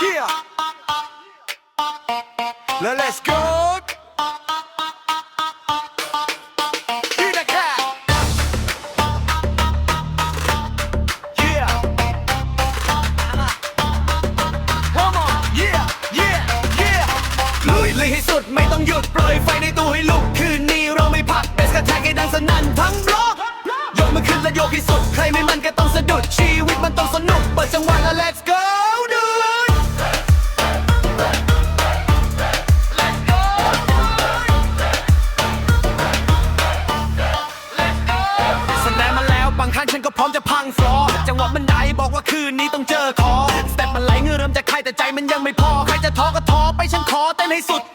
Yeah. Now let's go. Be the cat. Yeah. Come on. Yeah. Yeah. Yeah. ลุยเลยให้สุดไม่ต้องหยุดปล่อยไฟในตัวให้ลุกคืนนี้เราไม่พักเบสกระแทกให้ดังสนั่นทั้งบล็อกยกมือขึ้นและโยกให้สุด ใครไม่มันก็ต้องสะดุดชีวิตมันต้องสนุกเปิดจังหวะแล้ว let's go année saute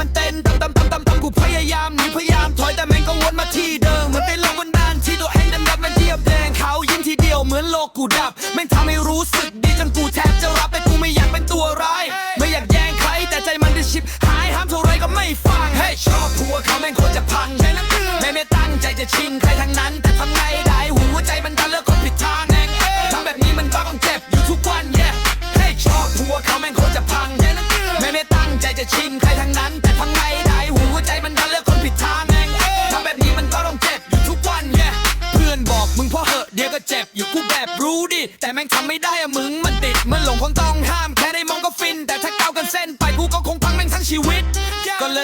มันเต้นตำตำตำตำตำกูพยายามหนีพยายามถอยแต่แม่งก็วนมาที่เดิมเหมือนเป็นลมบนดานที่ตัวเองดันดับมันเทียบแดงเขายิ้มทีเดียวเหมือนโลกกูดับแม่งทำให้รู้สึกดีจนกูแทบจะรับแต่กูไม่อยากเป็นตัวร้ายไม่อยากแย่งใครแต่ใจมันได้ชิบหายห้ามเท่าไรก็ไม่ฟังเฮ้ชอบผัวเขาแม่งคตรจะ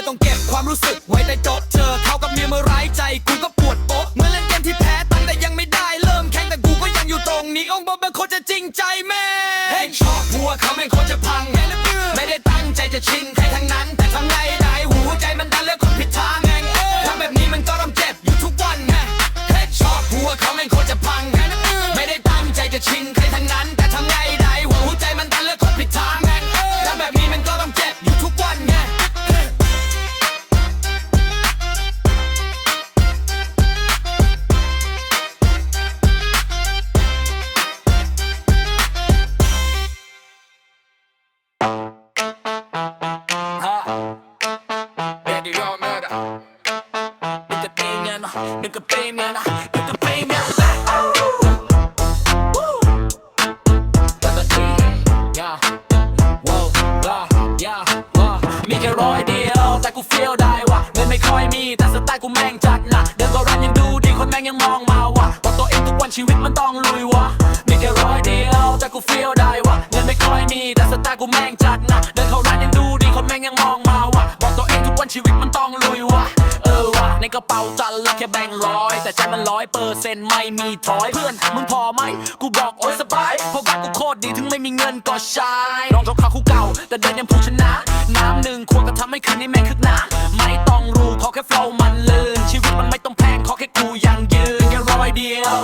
ต้องเก็บความรู้สึกไว้ใต้โต๊ะเจอเขากับเมียเมื่อร้ายใจกูก็ปวดโป๊ะเหมื่อนเล่นเกมที่แพ้ตั้งแต่ยังไม่ได้เริ่มแข่งแต่กูก็ยังอยู่ตรงนี้องค์บนเป็นคนจะจริงใจแม่เฮ้ยชอบหัวเขาแม่งคนจะพังไม่ได้ตั้งใจจะชิงใครทั้งนั้นีแต่สไตล์กูแม่งจัดหนักเดินก็รันยังดูดีคนแม่งยังมองมาว่ะบอกตัวเองทุกวันชีวิตมันต้องลุยวะมีแค่ร้อยเดียวแต่กูเฟี้ยวได้วะเงินไม่ค่อยมีแต่สไตล์กูแม่งจัดหนักเดินเข้าร้านยังดูดีคนแม่งยังมองมาว่ะบอกตัวเองทุกวันชีวิตมันต้องลุยวะเออวะในกระเป๋าจันละแค่แบ่งร้อยแต่ใจมันร้อยเปอร์เซ็นต์ไม่มีถอยเพื่อนมึงพอไหมกูบอกโอ้ยสบายเพราะว่ากูโคตรดีถึงไม่มีเงินก็ใช้รองเท้าขาคู่เก่าแต่เดินยังผู้ชนะ น้ำหนึ่งขวดก็ทำให้คืนนี้แม่งคึกหนา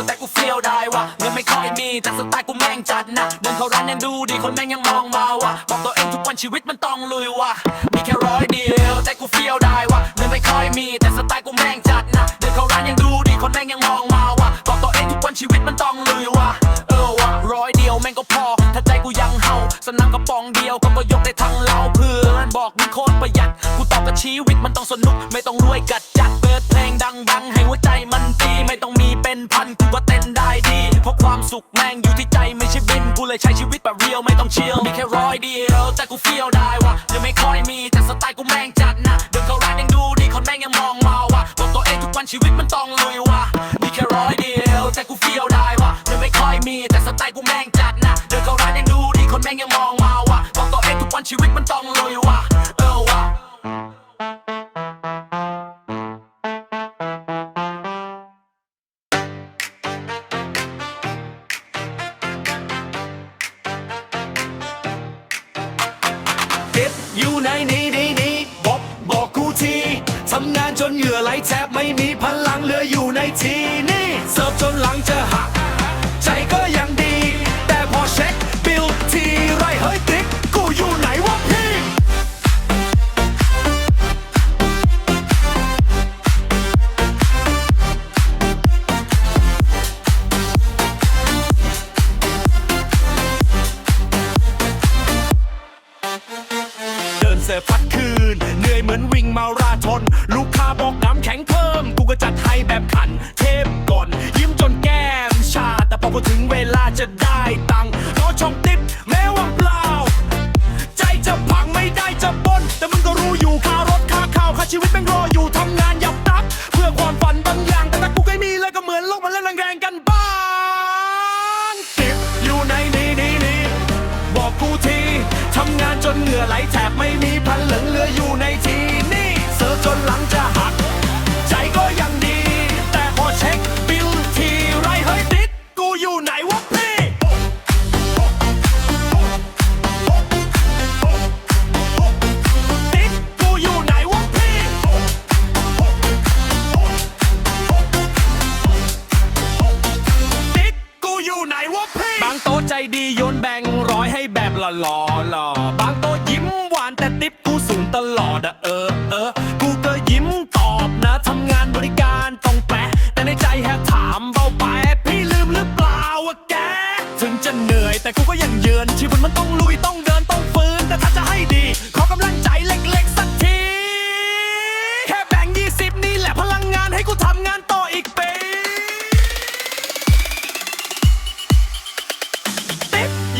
แค่โฟล์มันลื่นชีวิตมันไม่ต้องแพงขอแค่กูยังยืนแค่ร้อยเดียวแต่กูเฟี้ยวได้วะเงินไม่ค่อยมีแต่สไตล์กูแม่งจัดนะเดินเข้าร้านยังดูดีคนแม่งยังมองมาวะบอกตัวเองทุกวันชีวิตมันต้องลุยวะมีแค่ร้อยเดียวแต่กูเฟี้ยวได้วะเงินไม่ค่อยมีแต่สไตล์กูแม่งจัดนะเดินเข้าร้านยังดูดีคนแม่งยังมองมาวะบอกตัวเองทุกวันชีวิตมันต้องลุยวะ เห่าสนามกระป๋องเดียวก็ก็ยกได้ทั้งเราเพื่อนบอกมึงโคตรประหยัด กูตอบกับชีวิตมันต้องสนุก ไม่ต้องรวยกัดจัดเปิดเพลงดังบังให้หัวใจมันตีไม่ต้องมีเป็นพันกูก็เต้นได้ดี เพราะความสุขแม่งอยู่ที่ใจไม่ใช่บินกูเลยใช้ชีวิตแบบเรียวไม่ต้องเชียวมีแค่ร้อยเดียวแต่กูเฟี้ยวได้วะยังไม่ค่อยมีแต่สไตล์กูแม่งจัดนะเดินเข้าร้านยังดูดีคนแม่งยังมองมาวะบอกตัวเองทุกวันชีวิตมันต้อง ชีวิตมันต้องลุยวะเออวะติดอยู่ในนี้นี้นี้บอกบอกกูทีทำงานจนเหงื่อไหลแทบไม่มีพลังเหลืออยู่ในที เหงื่อไหลแทบไม่มีพันเหลืองเหลืออยู่ในทีนี่เสิร์ฟจนหลังจะหา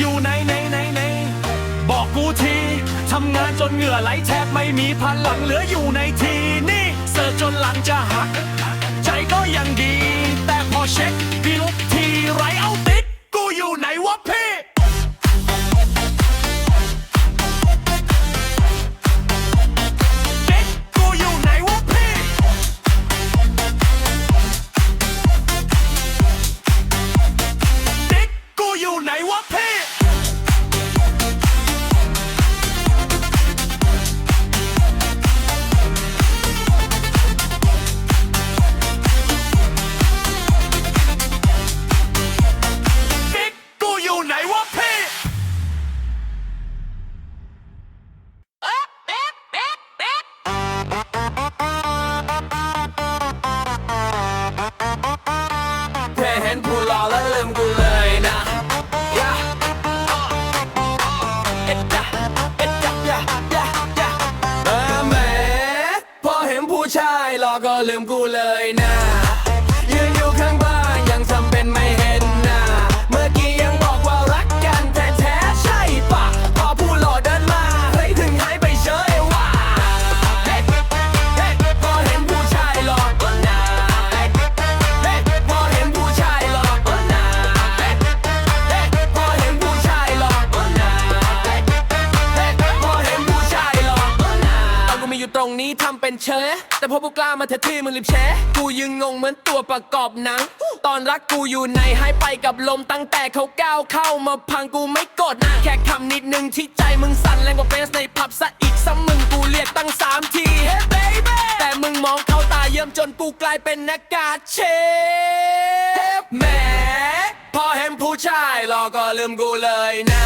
อยู่ในในในในบอกกูทีทำงานจนเหงื่อไหลแทบไม่มีพลังเหลืออยู่ในทีนี่เสิร์ฟจนหลังจะหัก ใจก็ยังดี แต่พอเช็คพิลทีไรเอาต มกูเลยนะ พบพวกกล้ามาเทที่มึงรีบแชร์กูยืนงงเหมือนตัวประกอบหนัง ตอนรักกูอยู่ในให้ไปกับลมตั้งแต่เขาก้าวเข้ามาพังกูไม่กดนะแค่คำนิดนึงที่ใจมึงสั่นแรงกว่าเฟสในผับซะอีกซ้ำมึงกูเรียกตั้งสามที Hey baby แต่มึงมองเขาตาเยิ่มจนกูกลายเป็นนักกาเชฟแหมพอเห็นผู้ชายรอก็ลืมกูเลยนะ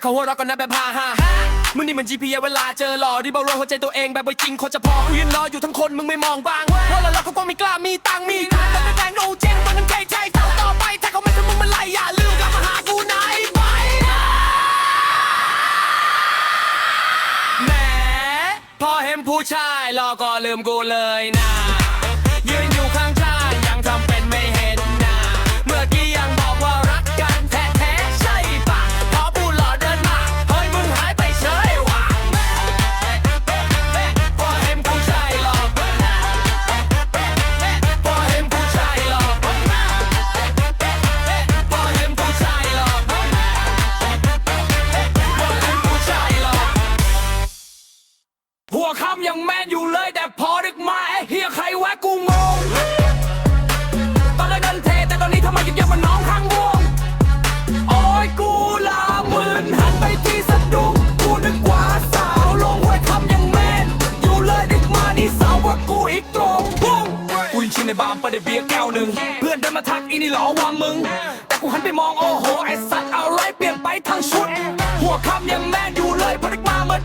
ต่เขาหัวเราะกันนะแบบพาฮ่ามึงนี่มัน GPS เวลาเจอหล่อดีบเอารหัวใจตัวเองแบบไปจริงคนจะพอกูยืนรออยู่ทั้งคนมึงไม่มองบ้างเพราะเราเขาก็ไม่กล้ามีตังมีทางแต่ไม่แบงโอเจงตอนนั้นใจใจเต่าต่อไปถ้าเขาไม่ทำมึงมันไล่อย่าลืมกลับมาหากูไหนไปแหมพอเห็นผู้ชายรอก็ลืมกูเลยนะ ในบาร์ประเดี๋ยวเบียร์แก้วหนึ่งเพื่อนเดินมาทักอีนี่หรอวางมึง แต่กูหันไปมองโอ้โหไอ้สัตว์อะไรเปลี่ยนไปทางชุด หัวค่ำยังแม่อยู่เลยพอได้มาเหมือน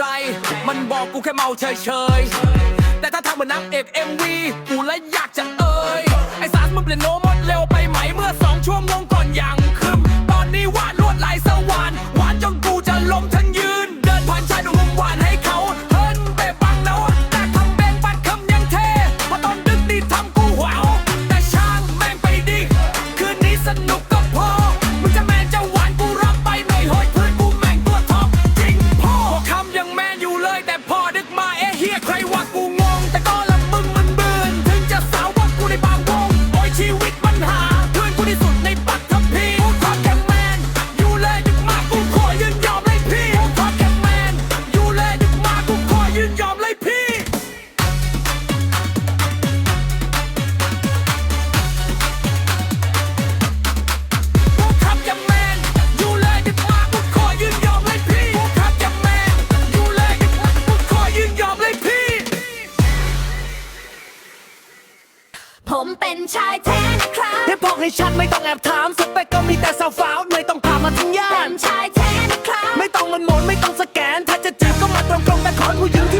ไร มันบอกกูแค่เมาเฉยๆ แต่ถ้าทาเหมือนนังเอก MV กูและอยากจะเอ่ย ไอสารมึงเปลี่ยนโนมดเร็วไปไหมเมื่อสองชั่วโมงก่อนอย่างคึมตอนนี้วาดลวดลายสว่านหวานจนกูจะล้มทั้งยืน ให้ชัดไม่ต้องแอบถามสเปคก็มีแต่สาวสาวไม่ต้องถามาทั้งย่าน เป็นชายแท้นะครับ ไม่ต้องเงินหมนไม่ต้องสแกน ถ้าจะจีบก็มาตรงๆแต่ขอผู้หญิงที่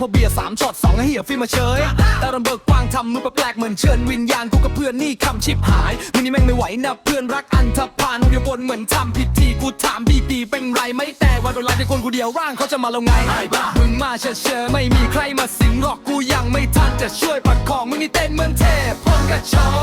พอเบียร์สามช็อตสองเฮียฟิมาเฉยแต่รำเบิกกวางทำมือแปลกเหมือนเชิญวิญญาณกูกับเพื่อนนี่คำชิบหายมึงนี่แม่งไม่ไหวนะเพื่อนรักอันธพาลเดียวบนเหมือนทำผิดทีกูถามบีบีเป็นไรไม่แต่ว่าโดนไรในคนกูเดียวร่างเขาจะมาแล้วไงมึงมาเชเชไม่มีใครมาสิงหรอกกูยังไม่ทันจะช่วยประคองมึงนี่เต้นเหมือนเทพพนกระชอ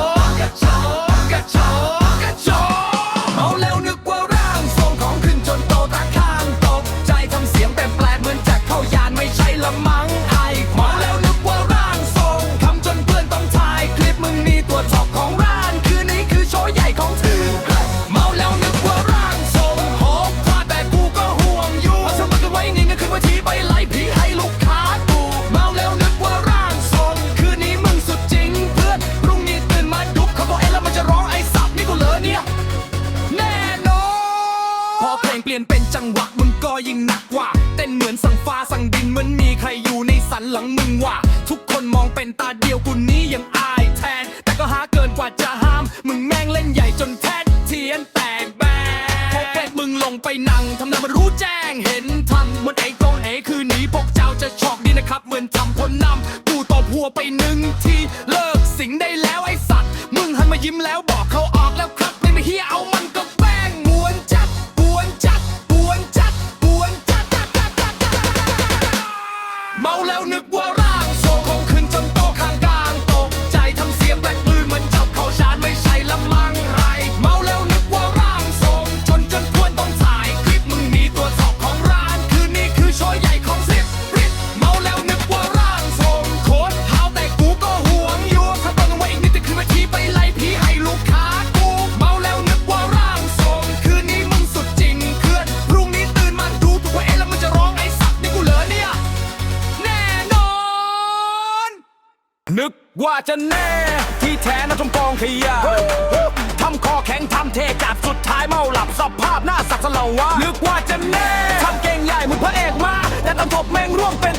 ว่านึกว่าจะแน่ทำเก่งใหญ่เหมือนพระเอกมา แต่ต้องทบแม่งร่วมเป็น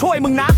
ช่วยมึงนะ